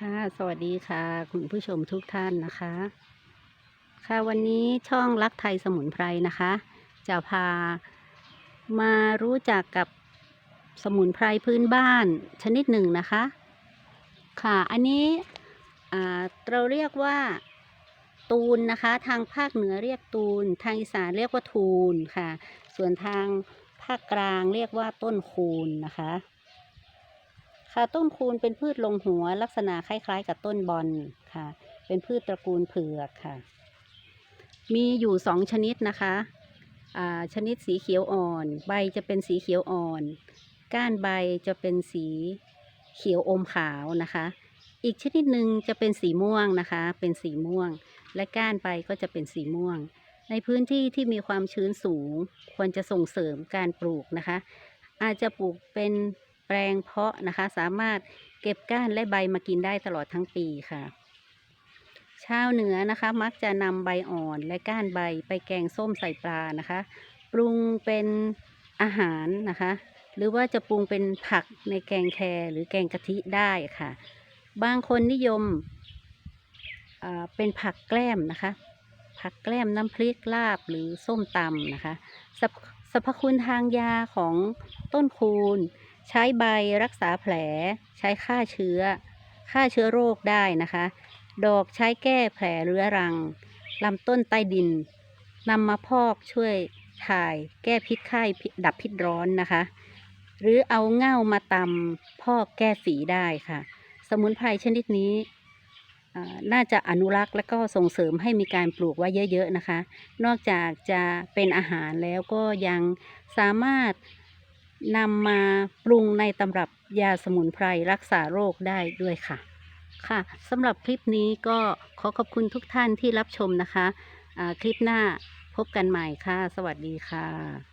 ค่ะ สวัสดีค่ะ คุณผู้ชมทุกท่านนะคะ ค่ะวันนี้ช่องรักไทยสมุนไพรนะคะ จะพามารู้จักกับสมุนไพรพื้นบ้านชนิดหนึ่งนะคะ ค่ะ อันนี้เราเรียกว่าตูนนะคะ ทางภาคเหนือเรียกตูน ทางอีสานเรียกว่าทูนค่ะ ส่วนทางภาคกลางเรียกว่าต้นคูนนะคะ ค่ะต้นคูนเป็นพืชลงหัวลักษณะคล้าย ๆ กับต้นบอนค่ะ เป็นพืชตระกูลเผือกค่ะ มีอยู่สองชนิดนะคะอ่าชนิดสีเขียวอ่อน ใบจะเป็นสีเขียวอ่อน ก้านใบจะเป็นสีเขียวอมขาวนะคะ อีกชนิดหนึ่งจะเป็นสีม่วงนะคะ เป็นสีม่วง และก้านใบก็จะเป็นสีม่วง ในพื้นที่ที่มีความชื้นสูง ควรจะส่งเสริมการปลูกนะคะ อาจจะปลูกเป็น แปลงเพาะนะคะ สามารถเก็บก้านและใบมากินได้ตลอดทั้งปีค่ะ ชาวเหนือนะคะ มักจะนำใบอ่อนและก้านใบไปแกงส้มใส่ปลานะคะ ปรุงเป็นอาหารนะคะ หรือว่าจะปรุงเป็นผักในแกงแครหรือแกงกะทิได้ค่ะ บางคนนิยมเป็นผักแกล้มนะคะ ผักแกล้มน้ำพริกลาบหรือส้มตำนะคะสรรพสรรพคุณทางยาของต้นคูณ ใช้ใบรักษาแผล ใช้ฆ่าเชื้อ ฆ่าเชื้อโรคได้นะคะ ดอกใช้แก้แผลเรื้อรังลำต้นใต้ดินนำมาพอกช่วยถ่ายแก้พิษไข้ดับพิษร้อนนะคะ หรือเอาเง่ามาตำพอกแก้ฝีได้ค่ะ สมุนไพรชนิดนี้น่าจะอนุรักษ์และก็ส่งเสริมให้มีการปลูกไว้เยอะ ๆ นะคะ นอกจากจะเป็นอาหารแล้วก็ยังสามารถ นำมาปรุงในตำรับยาสมุนไพรรักษาโรคได้ด้วยค่ะ ค่ะสำหรับคลิปนี้ก็ขอขอบคุณทุกท่านที่รับชมนะคะะคลิปหน้าพบกันใหม่ค่ะ สวัสดีค่ะ